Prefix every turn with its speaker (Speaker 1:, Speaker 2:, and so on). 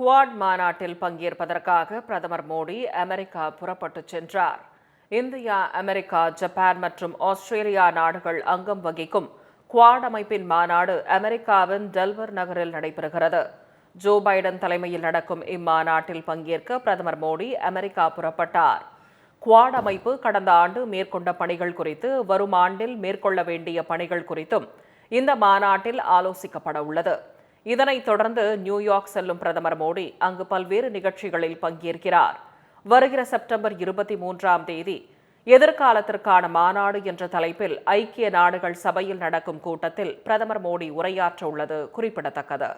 Speaker 1: Quad மாநாட்டில் பங்கேற்பதற்காக பிரதமர் மோடி அமெரிக்கா புறப்பட்டுச் சென்றார். இந்தியா அமெரிக்கா ஜப்பான் மற்றும் ஆஸ்திரேலியா நாடுகள் அங்கம் வகிக்கும் குவாட் அமைப்பின் மாநாடு அமெரிக்காவின் டெல்வர் நகரில் நடைபெறுகிறது. ஜோ பைடன் தலைமையில் நடக்கும் இம்மாநாட்டில் பங்கேற்க பிரதமர் மோடி அமெரிக்கா புறப்பட்டார். குவாட் அமைப்பு கடந்த ஆண்டு மேற்கொண்ட பணிகள் குறித்து வரும் ஆண்டில் மேற்கொள்ள வேண்டிய பணிகள் குறித்தும் இந்த மாநாட்டில் ஆலோசிக்கப்பட உள்ளது இதனைத் தொடர்ந்து நியூயார்க் செல்லும் பிரதமர் மோடி அங்கு பல்வேறு நிகழ்ச்சிகளில் பங்கேற்கிறார். வருகிற செப்டம்பர் இருபத்தி மூன்றாம் தேதி எதிர்காலத்திற்கான மாநாடு என்ற தலைப்பில் ஐக்கிய நாடுகள் சபையில் நடக்கும் கூட்டத்தில் பிரதமர் மோடி உரையாற்ற உள்ளது குறிப்பிடத்தக்கது.